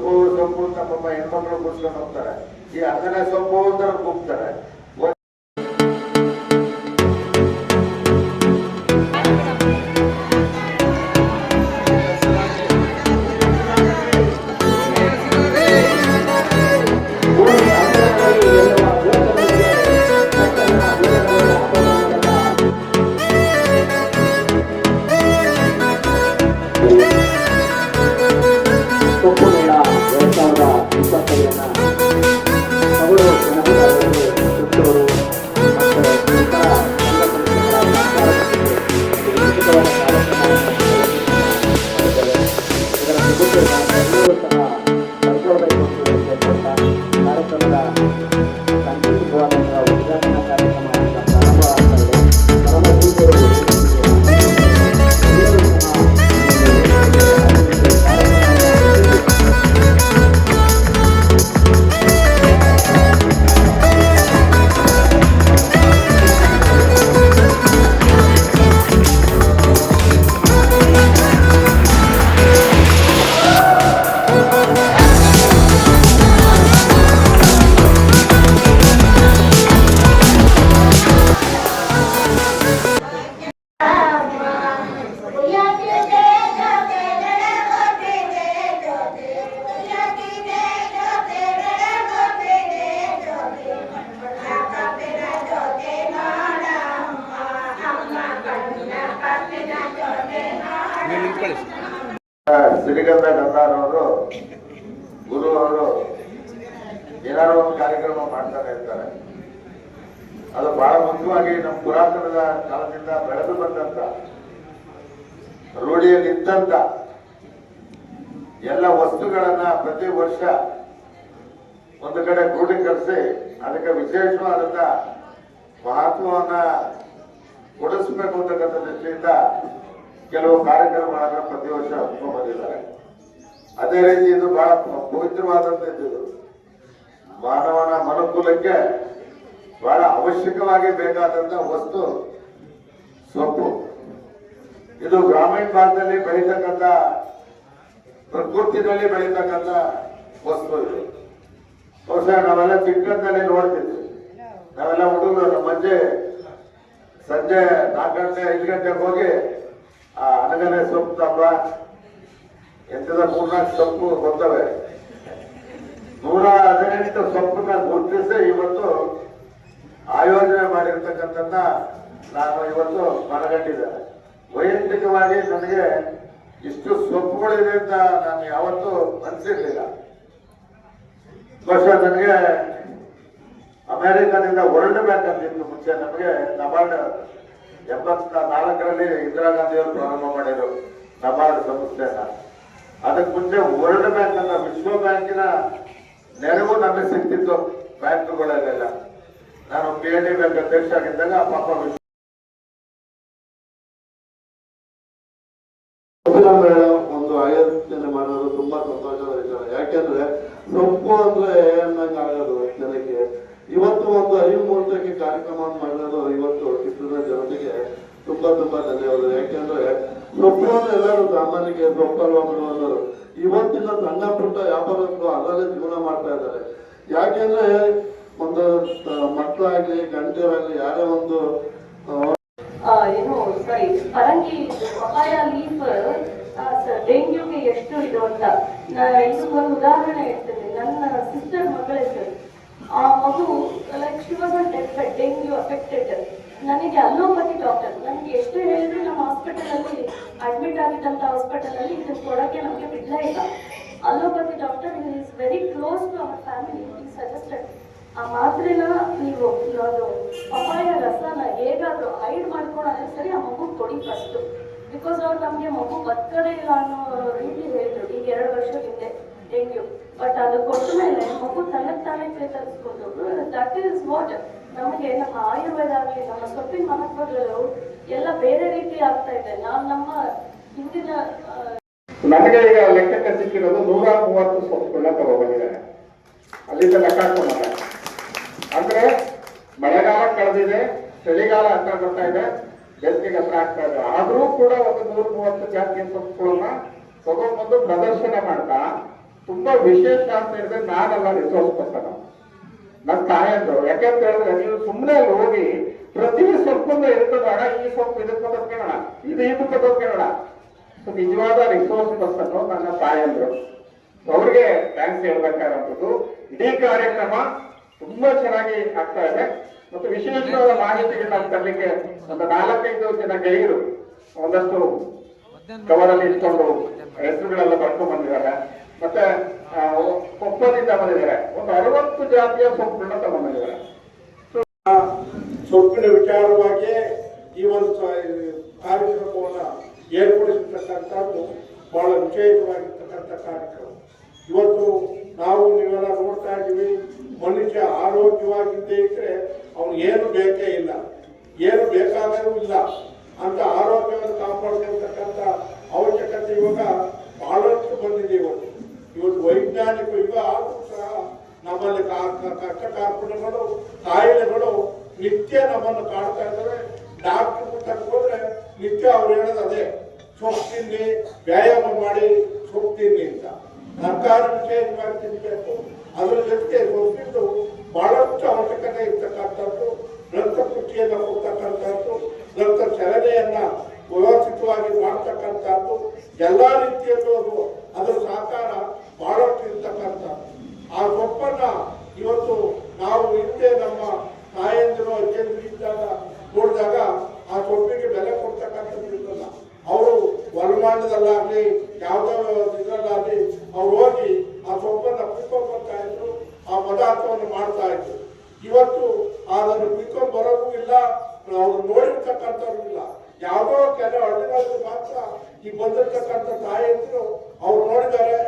ಸೊಪ್ಪು ಸೊಪ್ಪು ಅಂತ ಪಾಪ ಹೆಣ್ಮಕ್ಳು ಕೂರ್ಸ್ಕೊಂಡು ಹೋಗ್ತಾರೆ. ಈ ಹಂಗನೆ ಸೊಪ್ಪು ಅಂತ ಕೂಗ್ತಾರೆ ಕಪ್ಪು ಮಾಡ್ತಾನೆ ಇರ್ತಾರೆ ಅದು ಬಹಳ ಮುಖ್ಯವಾಗಿ ನಮ್ಮ ಪುರಾತನದ ಕಾಲದಿಂದ ಬೆಳೆದು ಬಂದಂತ ರೂಢಿಯಲ್ಲಿ ಇದ್ದಂತ ಎಲ್ಲ ವಸ್ತುಗಳನ್ನ ಪ್ರತಿ ವರ್ಷ ಒಂದು ಕಡೆ ಕ್ರೋಢೀಕರಿಸಿ ಅದಕ್ಕೆ ವಿಶೇಷವಾದಂತ ಮಹತ್ವವನ್ನ ಕೊಡಿಸ್ಬೇಕು ಅಂತಕ್ಕಂಥ ದೃಷ್ಟಿಯಿಂದ ಕೆಲವು ಕಾರ್ಯಕ್ರಮಗಳನ್ನ ಪ್ರತಿ ವರ್ಷ ಬಂದಿದ್ದಾರೆ ಅದೇ ರೀತಿ ಇದು ಬಹಳ ಪವಿತ್ರವಾದಂಥದ್ದು ಮಾನವನ ಮನುಕುಲಕ್ಕೆ ಬಹಳ ಅವಶ್ಯಕವಾಗಿ ಬೇಕಾದಂತ ವಸ್ತು ಸೊಪ್ಪು. ಇದು ಗ್ರಾಮೀಣ ಭಾಗದಲ್ಲಿ ಬೆಳೀತಕ್ಕಂಥ ಪ್ರಕೃತಿನಲ್ಲಿ ಬೆಳೀತಕ್ಕಂಥ ವಸ್ತು ಇದು. ಬಹುಶಃ ನಾವೆಲ್ಲ ಚಿಕ್ಕಂದಲ್ಲಿ ನೋಡ್ತಿದ್ವಿ. ನಾವೆಲ್ಲ ಹುಡುಗರು ಅಜ್ಜೆ ಸಂಜೆ ನಾಲ್ಕು ಗಂಟೆ, ಐದು ಗಂಟೆಗೆ ಹೋಗಿ, ಆ ಅನಗನೆ ಸೊಪ್ಪು ತಪ್ಪ. ಎಂತದ ಮೂರ್ನಾಲ್ಕು ಸೊಪ್ಪು ಬರ್ತವೆ. ನೂರ ಹದಿನೆಂಟು ಸೊಪ್ಪನ್ನ ಗುರುತಿಸಿ ಇವತ್ತು ಆಯೋಜನೆ ಮಾಡಿರ್ತಕ್ಕಂಥದ್ದನ್ನ ನಾನು ಇವತ್ತು ಮನಗಂಡಿದ್ದೇನೆ ವೈಯಕ್ತಿಕವಾಗಿ ನನಗೆ ಇಷ್ಟು ಸೊಪ್ಪುಗಳಿದೆ ಅಂತ ನಾನು ಯಾವತ್ತೂ ಅನಿಸಿರ್ಲಿಲ್ಲ. ಬಹುಶಃ ನನಗೆ ಅಮೆರಿಕದಿಂದ ವರ್ಲ್ಡ್ ಬ್ಯಾಂಕ್ ಅಂತಿತ್ತು ಮುಂಚೆ ನಮಗೆ ನಬಾರ್ಡ್ ಎಂಬತ್ತ ನಾಲ್ಕರಲ್ಲಿ ಇಂದಿರಾ ಗಾಂಧಿಯವರು ಪ್ರಾರಂಭ ಮಾಡಿದ್ರು ನಬಾರ್ಡ್ ಸಂಸ್ಥೆಯನ್ನ. ಅದಕ್ಕೆ ಮುಂಚೆ ವರ್ಲ್ಡ್ ಬ್ಯಾಂಕ್ ಅಂತ ವಿಶ್ವ ಬ್ಯಾಂಕಿನ ನೆರವು ನನಗೆ ಸಿಗ್ತಿತ್ತು ಬ್ಯಾಂಕ್ಗಳಲ್ಲೆಲ್ಲ. ನಾನು ಪಿ ಎಲ್ ಡಿ ಬ್ಯಾಂಕ್ ಅಧ್ಯಕ್ಷ ಆಗಿದ್ದಾಗ ಪಾಪ ಒಂದು ಆಯೋಜನೆ ಮಾಡೋದು ತುಂಬಾ ಸಂತೋಷದ ವಿಚಾರ. ಯಾಕೆಂದ್ರೆ ಸೊಪ್ಪು ಅಂದ್ರೆ ಅನ್ನಂಗ ಆಗೋದು ಜನಕ್ಕೆ? ಇವತ್ತು ಒಂದು ಅರಿವು ಮುಹೂರ್ತಕ್ಕೆ ಕಾರ್ಯಕ್ರಮ ಮಾಡೋದು ಇವತ್ತು ಚಿತ್ರದ ಜನತೆಗೆ ತುಂಬಾ ತುಂಬಾ ಧನ್ಯವಾದ ಯಾಕೆಂದ್ರೆ ಸೊಪ್ಪು ಅಂದ್ರೆ ಎಲ್ಲರೂ ಸಾಮಾನ್ಯಕ್ಕೆ ಸೊಪ್ಪಲ್ವಾ ಅನ್ನೋರು ಇವತ್ತಿನ ಸಣ್ಣ ಪುಟ್ಟ ವ್ಯಾಪಾರಸ್ಥರು ಅದರಲ್ಲೇ ಜೀವನ ಮಾಡ್ತಾ ಇದ್ದಾರೆ. ಯಾಕೆಂದ್ರೆ ಒಂದು ಮಕ್ಕಳಾಗ್ಲಿ ಗಂಟೆರಾಗ್ಲಿ ಯಾರೇ ಒಂದು ಏನು ಪರಂಗಿ ಡೆಂಗ್ಯೂಗೆ ಎಷ್ಟು ಇದು ಅಂತ. ಇದು ಒಂದು ಉದಾಹರಣೆ ಹೇಳ್ತೇನೆ ನನ್ನ ಸಿಸ್ಟರ್ ಮಗಳ ಹೆಸರು ಆ ಮಗು ಲೈಕ್ ಶಿ ಡೆಂಗ್ಯೂ ಅಫೆಕ್ಟೆಡ್ ನನಗೆ ಅಲ್ಲೋಪತಿ ಡಾಕ್ಟರ್. ನನಗೆ ಎಷ್ಟು ಹೇಳಿದ್ರು ನಮ್ಮ ಹಾಸ್ಪಿಟಲ್ ಅಲ್ಲಿ ಅಡ್ಮಿಟ್ ಆಗಿದ್ದಂತ ಹಾಸ್ಪಿಟಲ್ ಅಲ್ಲಿ ಇದನ್ನ ಕೊಡಕ್ಕೆ ನಮಗೆ ಬಿಡ್ಲ ಇಲ್ಲ. Allopathy doctor is very close to our family suggested ಆ ಮಾತ್ರೆನ ನೀವು ಅದು ಪಪಾಯ ರಸನ ಹೇಗಾದ್ರೂ ಹೈಡ್ ಮಾಡ್ಕೊಳೋದ್ರೆ ಸರಿ, ಆ ಮಗು ಕೊಡಿ ಫಸ್ಟ್ ಬಿಕಾಸ್ ಅವ್ರು ನಮಗೆ ಮಗು ಬದುಕದೇ ಇಲ್ಲ ಅನ್ನೋ ರೀತಿ ಹೇಳಿದ್ರು. ಈಗ ಎರಡು ವರ್ಷ ಹಿಂದೆ. ಡೆಂಗ್ಯೂ ಬಟ್ ಅದು ಕೊಟ್ಟ ಮೇಲೆ ಮಗು ತನ್ನಕ್ಕೆ ತಾನೇ ಚೇತರಿಸ್ಕೊಂಡು ದಟ್ ಇಸ್ ವಾಟ್ ನಮಗೆ ನಮ್ಮ ಆಯುರ್ವೇದ ಆಗಲಿ, ನಮ್ಮ ಸೊಪ್ಪಿನ ಮಹತ್ವಗಳು ಎಲ್ಲ ಬೇರೆ ರೀತಿ ಆಗ್ತಾ ಇದೆ. ನಾವು ನಮ್ಮ ಹಿಂದಿನ ನನಗೆ ಈಗ ಲೆಕ್ಕಕ್ಕೆ ಸಿಕ್ಕಿರೋದು ನೂರ ಮೂವತ್ತು ಸೊಪ್ಪುಗಳನ್ನ ತಗೊಬಂದಿದ್ದಾರೆ ಅಲ್ಲಿಂದ ಲೆಕ್ಕ ಹಾಕೊಂಡ್ರೆ ಅಂದ್ರೆ ಮಳೆಗಾಲ ಕಳೆದಿದೆ, ಚಳಿಗಾಲ ಹತ್ರ ಬರ್ತಾ ಇದೆ ಬೇಸಿಗೆ ಹತ್ರ ಆಗ್ತಾ ಇದೆ. ಆದ್ರೂ ಕೂಡ ಒಂದು ನೂರ ಮೂವತ್ತು ಜಾತಿಯ ಸೊಪ್ಪುಗಳನ್ನ ತಗೊಂಡ್ಬಂದು ಪ್ರದರ್ಶನ ಮಾಡ್ತಾ ತುಂಬಾ ವಿಶೇಷ ಅಂತ ಹೇಳಿದ್ರೆ ನಾನಲ್ಲ ರಿಸೋರ್ಸ್ ಪರ್ಸನ್ ನನ್ನ ತಾಯಂದ್ರು, ಯಾಕೆಂತ ಹೇಳಿದ್ರೆ ನೀವು ಸುಮ್ಮನೆ ಅಲ್ಲಿ ಹೋಗಿ ಪ್ರತಿ ಸೊಪ್ಪನ್ನು ಇರ್ತದೋಣ ಈ ಸೊಪ್ಪು ಇದಕ್ಕೆ ಕೇಳೋಣ, ಇದು ಇದಕ್ಕೆ ಬದುಕೋಣ ಸೊ, ನಿಜವಾದ ರಿಸೋರ್ಸ್ ಪರ್ಸನ್ ನನ್ನ ತಾಯಂದ್ರು. ಅವ್ರಿಗೆ ಥ್ಯಾಂಕ್ಸ್ ಹೇಳ್ಬೇಕಾದಂಥದ್ದು. ಇಡೀ ಕಾರ್ಯಕ್ರಮ ತುಂಬಾ ಚೆನ್ನಾಗಿ ಆಗ್ತಾ ಇದೆ. ಮತ್ತು ವಿಶೇಷವಾದ ಮಾಹಿತಿಗಳನ್ನ ತರಲಿಕ್ಕೆ ಒಂದು ನಾಲ್ಕೈದು ಜನ ಗೆಳೆಯರು ಒಂದಷ್ಟು ಕವರಲ್ಲಿ ಇಟ್ಕೊಂಡು ಹೆಸರುಗಳೆಲ್ಲ ಬರ್ಕೊಂಡು ಬಂದಿದ್ದಾರೆ. ಮತ್ತೆ ಕೊಪ್ಪದಿಂದ ಬಂದಿದ್ದಾರೆ. ಒಂದು ಅರವತ್ತು ಜಾತಿಯ ಸೊಪ್ಪುಗಳನ್ನ ತಗೊಂಡಿದ್ದಾರೆ ಸೊಪ್ಪಿನ ವಿಚಾರವಾಗಿ ಈ ಒಂದು ಕಾರ್ಯಕ್ರಮವನ್ನು ಏರ್ಪಡಿಸಿರ್ತಕ್ಕಂಥದ್ದು ಬಹಳ ವಿಶೇಷವಾಗಿರ್ತಕ್ಕಂಥ ಕಾರ್ಯಕ್ರಮ. ಇವತ್ತು ನಾವು ನೀವೆಲ್ಲ ನೋಡ್ತಾ ಇದ್ದೀವಿ, ಮನುಷ್ಯ ಆರೋಗ್ಯವಾಗಿದ್ದೇ ಇದ್ರೆ ಅವನು ಏನು ಬೇಕೇ ಇಲ್ಲ. ಏನು ಬೇಕಾದರೂ ಇಲ್ಲ ಅಂತ ಆರೋಗ್ಯವನ್ನು ಕಾಪಾಡ್ಕೊಳ್ತಕ್ಕಂಥ ಅವಶ್ಯಕತೆ ಇವಾಗ ಬಹಳಷ್ಟು ಬಂದಿದೆ ಇವತ್ತು ಇವತ್ತು ವೈಜ್ಞಾನಿಕ ಯುಗ ಆದರೂ ಸಹ ನಮ್ಮಲ್ಲಿ ಕಾ- ಕ- ಕಷ್ಟ ಕಾರ್ಪಣ್ಯಗಳು ಕಾಯಿಲೆಗಳು ನಿತ್ಯ ನಮ್ಮನ್ನು ಕಾಡ್ತಾ ಇದ್ದಾರೆ ಡಾಕ್ಟರ್ ತಕ್ಕ ಹೋದ್ರೆ ನಿತ್ಯ ಅವ್ರು ಹೇಳೋದು ಅದೇ ಸೊಪ್ಪು ತಿನ್ನಿ ವ್ಯಾಯಾಮ ಮಾಡಿ ಸೊಪ್ಪು ತಿನ್ನಿ ಅಂತ ಸರ್ಕಾರ ವಿಶೇಷವಾಗಿ ತಿನ್ನಬೇಕು ಅದ್ರ ಜೊತೆಗೆ ಸೊಪ್ಪಿದ್ದು ಬಹಳಷ್ಟು ಅವಶ್ಯಕತೆ ಇರ್ತಕ್ಕಂಥದ್ದು ರಕ್ತ ಹೋಗ್ತಕ್ಕಂಥದ್ದು ನಂತರ ಚಲನೆಯನ್ನ ವ್ಯವಸ್ಥಿತವಾಗಿ ಮಾಡ್ತಕ್ಕಂಥದ್ದು, ಎಲ್ಲಾ ರೀತಿಯಲ್ಲೂ ಅದು, ಅದರ ಸಹಕಾರ ಬಹಳಷ್ಟು ಇರ್ತಕ್ಕಂಥದ್ದು. ಆ ಸೊಪ್ಪನ್ನ ಇವತ್ತು ನಾವು ಹಿಂದೆ ನಮ್ಮ ತಾಯಂದಿರು, ಅಜ್ಜಂದಿರು ಇದ್ದಾಗ ನೋಡಿದಾಗ ಆ ಸೊಪ್ಪಿಗೆ ಬೆಲೆ ಕೊಡ್ತಕ್ಕಂಥದ್ದು ಇರಲ್ಲ ಅವರು ವರಮಾನದಲ್ಲಾಗ್ಲಿ, ಯಾವುದೋ ಇದರಲ್ಲಾಗ್ಲಿ ಅವ್ರು ಹೋಗಿ ಆ ಸೊಪ್ಪನ್ನ ಪಿಕ್ಕೊಂಡ್ ಬರ್ತಾ ಇದ್ರು, ಆ ಪದಾರ್ಥವನ್ನು ಮಾಡ್ತಾ ಇದ್ರು. ಇವತ್ತು ಅದನ್ನು ಅವ್ರು ನೋಡಿರ್ತಕ್ಕಂಥವ್ರು ಇಲ್ಲ ಯಾವುದೋ ಕೆಲವು ಹಳ್ಳಿಗಳಲ್ಲಿ ಮಾತ್ರ ಈ ಬಂದಿರ್ತಕ್ಕಂಥ ತಾಯಂದಿರು ಅವ್ರು ನೋಡಿದ್ದಾರೆ,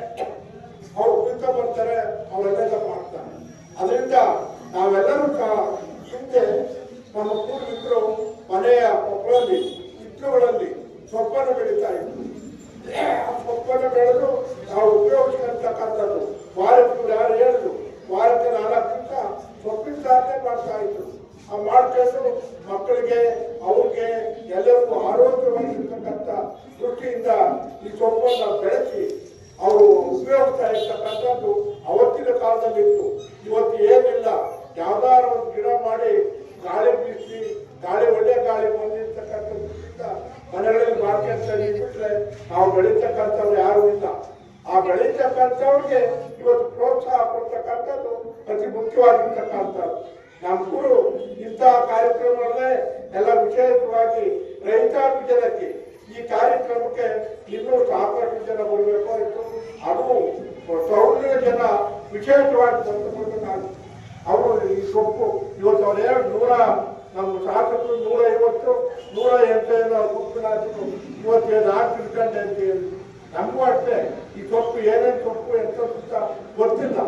ಅವ್ರು ಕುರಿತ ಬರ್ತಾರೆ, ಅವರೆಲ್ಲ ಮಾಡ್ತಾರೆ. ಅದರಿಂದ ನಾವೆಲ್ಲರೂ ಹಿಂದೆ ನಮ್ಮ ಪೂರ್ವಿಕರು ಮನೆಯ ಮಕ್ಕಳಲ್ಲಿ ಇಟ್ಟುಗಳಲ್ಲಿ ಸೊಪ್ಪನ್ನು ಬೆಳೀತಾ ಇದ್ರು ಸೊಪ್ಪನ್ನು ಬೆಳೆದು ನಾವು ಉಪಯೋಗಿಸಿರ್ತಕ್ಕಂಥದ್ದು ವಾರಕ್ಕೆ ಯಾರು ಹೇಳಿದ್ರು ವಾರಕ್ಕೆ ನಾಲ್ಕು ದಿವಸ ಸೊಪ್ಪಿನ ಸಾಧನೆ ಮಾಡ್ತಾ ಇದ್ರು ಆ ಮಾಡ್ಕೊಂಡು ಮಕ್ಕಳಿಗೆ, ಅವ್ರಿಗೆ ಎಲ್ಲರಿಗೂ ಆರೋಗ್ಯವಾಗಿರ್ತಕ್ಕಂಥ ದೃಷ್ಟಿಯಿಂದ ಈ ಸೊಪ್ಪನ್ನು ಬೆಳೆಸಿ ಅವರು ಉಪಯೋಗಿಸ್ತಾ ಇರ್ತಕ್ಕಂಥದ್ದು ಅವತ್ತಿನ ಕಾಲದಲ್ಲಿ ಇತ್ತು ಇವತ್ತು ಏನಿಲ್ಲ ಯಾವ್ದಾರ ಒಂದು ಗಿಡ ಮಾಡಿ ಗಾಳಿ ಬೀಸಿ, ಗಾಳಿ ಒಳ್ಳೆ ಗಾಳಿ ಬಂದಿರ್ತಕ್ಕಂಥದ್ರಿಂದ ಮನೆಗಳಲ್ಲಿ ಮಾರ್ಕೆಟ್ನಲ್ಲಿ ಬಿಟ್ರೆ ನಾವು ಬೆಳೀತಕ್ಕಂಥವ್ರು ಯಾರು ಇಲ್ಲ. ಆ ಬೆಳೀತಕ್ಕಂಥವ್ರಿಗೆ ಇವತ್ತು ಪ್ರೋತ್ಸಾಹ ಕೊಡ್ತಕ್ಕಂಥದ್ದು ಅತಿ ಮುಖ್ಯವಾಗಿರ್ತಕ್ಕಂಥದ್ದು. ನಮ್ಮ ಗುರು ಇಂತಹ ಕಾರ್ಯಕ್ರಮಗಳನ್ನೇ ಎಲ್ಲ ವಿಶೇಷವಾಗಿ ರೈತಾಪಿ ಜನಕ್ಕೆ ಈ ಕಾರ್ಯಕ್ರಮಕ್ಕೆ ಇನ್ನೂ ಸಾಕಷ್ಟು ಜನ ಬರಬೇಕಾಯಿತು ಅದು ಸೌಂದರ್ಯ ಜನ ವಿಶೇಷವಾಗಿ ಬಂದುಕೊಳ್ಳಬೇಕಾಗಿತ್ತು ಅವರು ಈ ಸೊಪ್ಪು ಇವತ್ತು ಅವ್ರು ಹೇಳಿ ನೂರ, ನಮ್ಮ ಶಾಸಕರು ನೂರ ಐವತ್ತು, ನೂರ ಎಂಟೈದು ಗುಂಪಿನ ಹಾಕಿದ್ರು ಇವತ್ತೇನು ನಾಲ್ಕು ತಿಳ್ಕೊಂಡೆ ಅಂತ ಹೇಳಿ ನಮಗೂ ಅಷ್ಟೇ, ಈ ಸೊಪ್ಪು ಏನೇನು ಸೊಪ್ಪು ಎಂತ ಗೊತ್ತಿಲ್ಲ.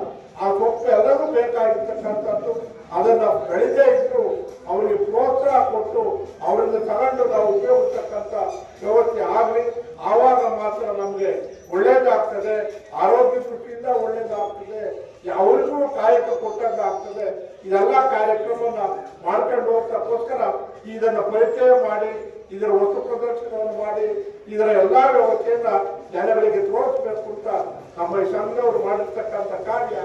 ಆ ಕೊಪ್ಪು ಎಲ್ಲರೂ ಬೇಕಾಗಿರ್ತಕ್ಕಂಥದ್ದು ಅದನ್ನ ಬೆಳೆದೇ ಇಟ್ಟು ಅವರಿಗೆ ಪ್ರೋತ್ಸಾಹ ಕೊಟ್ಟು ಅವರಿಂದ ತಗೊಂಡು ನಾವು ಉಪಯೋಗಿಸ್ತಕ್ಕಂಥ ವ್ಯವಸ್ಥೆ ಆಗಲಿ. ಆವಾಗ ಮಾತ್ರ ನಮಗೆ ಒಳ್ಳೇದಾಗ್ತದೆ, ಆರೋಗ್ಯ ದೃಷ್ಟಿಯಿಂದ ಒಳ್ಳೇದಾಗ್ತದೆ, ಅವರಿಗೂ ಕಾಯಕ ಕೊಟ್ಟಂಗ ಆಗ್ತದೆ. ಇದೆಲ್ಲ ಕಾರ್ಯಕ್ರಮವನ್ನ ಮಾಡ್ಕೊಂಡು ಹೋಗ್ತಕ್ಕೋಸ್ಕರ ಇದನ್ನ ಪರಿಚಯ ಮಾಡಿ, ಇದರ ವಸ್ತು ಪ್ರದರ್ಶನವನ್ನು ಮಾಡಿ, ಇದರ ಎಲ್ಲಾ ವ್ಯವಸ್ಥೆಯನ್ನ ಜನಗಳಿಗೆ ತೋರಿಸ್ಬೇಕು ಅಂತ ನಮ್ಮ ಈ ಸಂಘದವರು ಮಾಡಿರ್ತಕ್ಕಂಥ ಕಾರ್ಯ.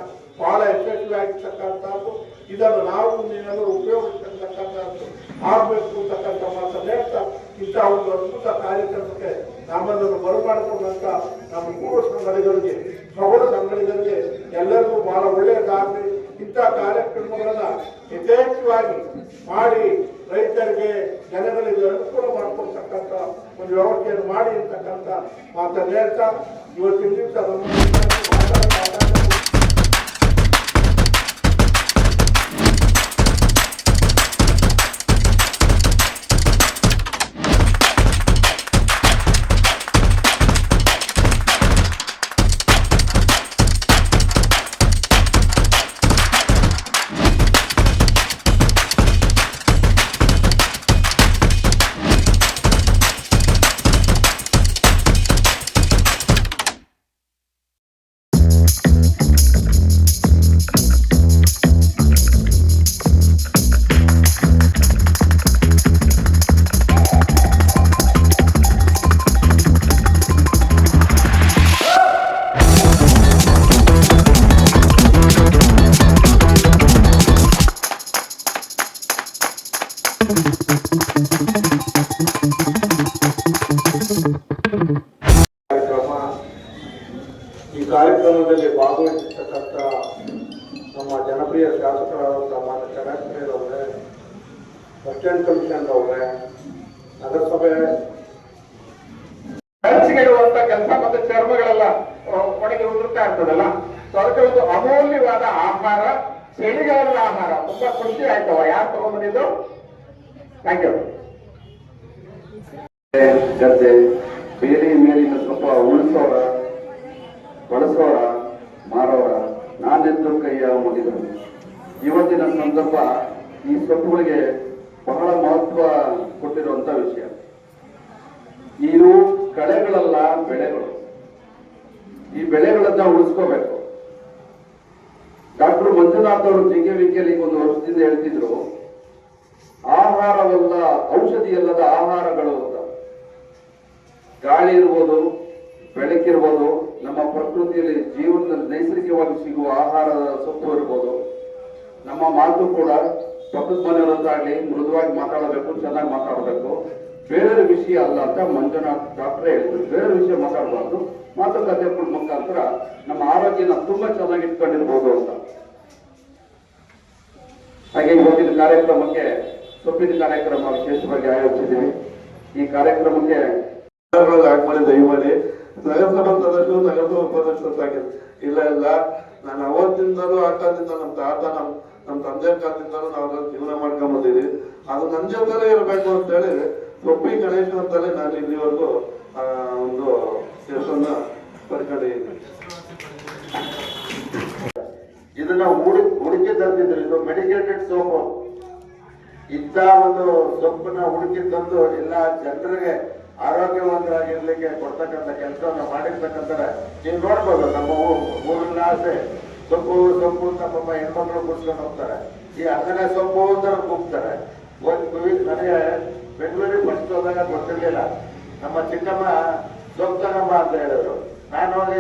ಬಹಳ ಯಶಸ್ವಿಯಾಗಿರ್ತಕ್ಕಂಥದ್ದು ಇದನ್ನು ನಾವು ಏನಾದರೂ ಉಪಯೋಗಿಸ್ತಕ್ಕಂಥದ್ದು. ಆಗಬೇಕು ಅಂತಕ್ಕಂಥ ಮಾತನ್ನು ಹೇಳ್ತಾ, ಇಂಥ ಒಂದು ಅದ್ಭುತ ಕಾರ್ಯಕ್ರಮಕ್ಕೆ ನಮ್ಮನ್ನು ಬರಮಾಡಿಕೊಂಡಂತ ನಮ್ಮ ಪೂರ್ವ ಸಂಘಟನೆಗಳಿಗೆ ಸೌರ ಸಂಘಟನೆಗಳಿಗೆ ಎಲ್ಲರಿಗೂ ಬಹಳ ಒಳ್ಳೆಯದಾಗಲಿ. ಇಂಥ ಕಾರ್ಯಕ್ರಮಗಳನ್ನ ಯಥೇಚ್ಛವಾಗಿ ಮಾಡಿ ರೈತರಿಗೆ, ಜನಗಳಿಗೆ ಅನುಕೂಲ ಮಾಡಿಕೊಡ್ತಕ್ಕಂಥ ಒಂದು ವ್ಯವಸ್ಥೆಯನ್ನು ಮಾಡಿ ಅಂತಕ್ಕಂಥ ಮಾತನ್ನು ಹೇಳ್ತಾ, ಇವತ್ತಿನ ದಿವಸ ನಮ್ಮ ಕೆಲಸ ಮತ್ತೆ ಚರ್ಮಗಳೆಲ್ಲ ಒಣಗಿ ಉದುರ್ತಾ ಇರ್ತದಲ್ಲ, ಸೊ ಅದಕ್ಕೆ ಒಂದು ಅಮೂಲ್ಯವಾದ ಆಹಾರ ಚಳಿಗಾಲದ ಆಹಾರ. ತುಂಬಾ ಖುಷಿ ಆಯ್ತವ ಯಾರು ತಗೊಂಡ್ಬಂದಿದ್ದು? ಥ್ಯಾಂಕ್ ಯು ಗದ್ದೆ ಬೇರೆ ಮೇಲಿನ ಸ್ವಲ್ಪ ಉಳಿಸೋರ, ಬಳಸೋರ, ಮಾರೋರ, ನಾನೆದ್ದು ಕೈಯ ಮುಗಿದರು ಇವತ್ತಿನ ಸಂದರ್ಭ ಈ ಸೊಪ್ಪುಗಳಿಗೆ ಬಹಳ ಮಹತ್ವ ಕೊಟ್ಟಿರುವಂತ ವಿಷಯ. ಇದು ಕಳೆಗಳಲ್ಲ ಬೆಳೆಗಳು. ಈ ಬೆಳೆಗಳನ್ನ ಉಳಿಸ್ಕೋಬೇಕು. ಡಾಕ್ಟರ್ ಮಂಜುನಾಥ್ ಅವರು ವಿಂಗೆಲಿ ಒಂದು ವರ್ಷದಿಂದ ಹೇಳ್ತಿದ್ರು, ಆಹಾರವಲ್ಲ ಔಷಧಿ ಅಲ್ಲದ ಆಹಾರಗಳು ಅಂತ. ಗಾಳಿ ಇರ್ಬೋದು ಬೆಳಕಿರ್ಬೋದು ನಮ್ಮ ಪ್ರಕೃತಿಯಲ್ಲಿ ಜೀವನದಲ್ಲಿ ನೈಸರ್ಗಿಕವಾಗಿ ಸಿಗುವ ಆಹಾರದ ಸೊಪ್ಪು ಇರ್ಬೋದು. ನಮ್ಮ ಮಾತು ಕೂಡ ಪಕ್ಕದ ಮನೆಯವರಂತಾಗ್ಲಿ ಮೃದುವಾಗಿ ಮಾತಾಡಬೇಕು, ಚೆನ್ನಾಗಿ ಮಾತಾಡಬೇಕು. ಬೇರೆ ವಿಷಯ ಅಲ್ಲ ಅಂತ ಮಂಜುನಾಥ್ ಡಾಕ್ಟರ್ ಹೇಳಿದ್ರು ಬೇರೆ ವಿಷಯ ಮಾತಾಡಬಾರ್ದು. ಮಾತುಕತೆ ಮುಖಾಂತರ ನಮ್ಮ ಆರೋಗ್ಯನ ತುಂಬಾ ಚೆನ್ನಾಗಿ ಇಟ್ಕೊಂಡಿರ್ಬೋದು ಅಂತ. ಹಾಗೆ ಇವತ್ತಿನ ಕಾರ್ಯಕ್ರಮಕ್ಕೆ ಸೊಪ್ಪಿನ ಕಾರ್ಯಕ್ರಮ ವಿಶೇಷವಾಗಿ ಆಯೋಜಿಸಿದ್ದೀವಿ. ಈ ಕಾರ್ಯಕ್ರಮಕ್ಕೆ ಆಗ್ಬಾರ್ದು ದಯಮಾಡಿ ನಗರಸಭಾ ಸದಸ್ಯರು ನಗರಸಭಾ ಉಪಾಧ್ಯಕ್ಷರು ಇಲ್ಲ ಇಲ್ಲ. ನಾನು ಅವತ್ತಿಂದಲೂ ಆ ಕಾಲದಿಂದ ನಮ್ಮ ತಾತ, ನಮ್ಮ ನಮ್ಮ ತಂದೆ ಕಾಲದಿಂದಲೂ ನಾವು ಜೀವನ ಮಾಡ್ಕೊಂಡ್ ಬಂದಿದ್ದೀವಿ. ಅದು ನನ್ನ ಜೊತೆಲೇ ಇರಬೇಕು ಅಂತ ಹೇಳಿ ಸೊಪ್ಪಿ ಗಣೇಶ ಅಂತಲೇ ನಾನು ಇಲ್ಲಿವರೆಗೂ ಒಂದು ಕೆಲಸನ ಪಡ್ಕೊಂಡಿದ್ದೀನಿ ಇದನ್ನ ಹುಡುಕಿ ಹುಡುಕಿ ತಂದಿದ್ರು ಇದು ಮೆಡಿಕೇಟೆಡ್ ಸೋಪು ಇಂಥ ಒಂದು ಸೊಪ್ಪನ್ನ ಹುಡುಕಿ ತಂದು ಎಲ್ಲ ಜನರಿಗೆ ಆರೋಗ್ಯವಂತರಾಗಿರ್ಲಿಕ್ಕೆ ಕೊಡ್ತಕ್ಕಂಥ ಕೆಲಸವನ್ನು ಮಾಡಿರ್ತಕ್ಕಂಥ ನೀವು ನೋಡ್ಬೋದು, ನಮ್ಮ ಊರಿನ ಆಸೆ, ಸೊಪ್ಪು ಸೊಪ್ಪು ಪಾಪ ಹೆಣ್ಮಕ್ಳು ಕುಡ್ಸ್ಕೊಂಡು ಹೋಗ್ತಾರೆ. ಈ ಅದನ್ನೇ ಸೊಪ್ಪು ಅಂತ ಕೂಗ್ತಾರೆ. ಒಂದು ನನಗೆ ಬೆಂಗಳೂರಿಗೆ ಫಸ್ಟ್ ಹೋದಾಗ ಗೊತ್ತಿರಲಿಲ್ಲ. ನಮ್ಮ ಚಿಕ್ಕಮ್ಮ ಸೊಪ್ತನಮ್ಮ ಅಂತ ಹೇಳಿದ್ರು. ನಾನು ಹೋಗಿ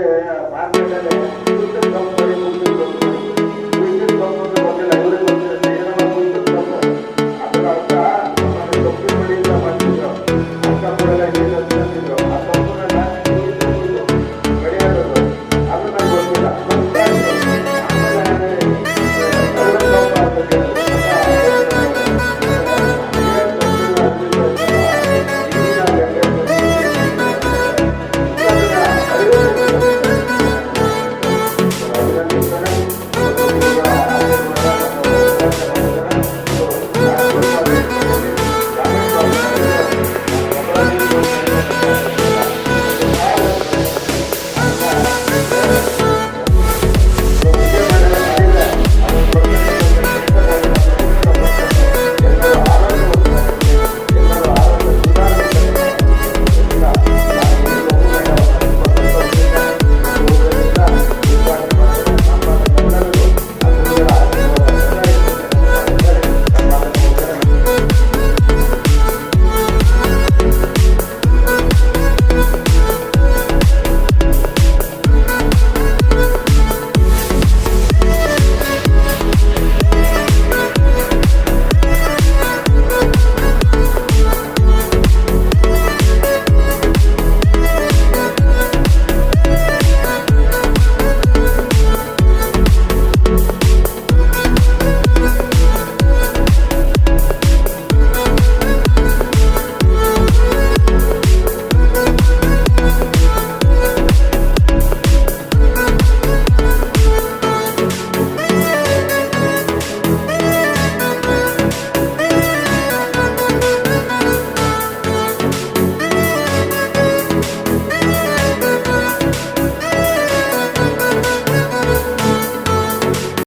ಮಾರ್ಕೆಟಲ್ಲಿ ಗೊತ್ತಿಲ್ಲ.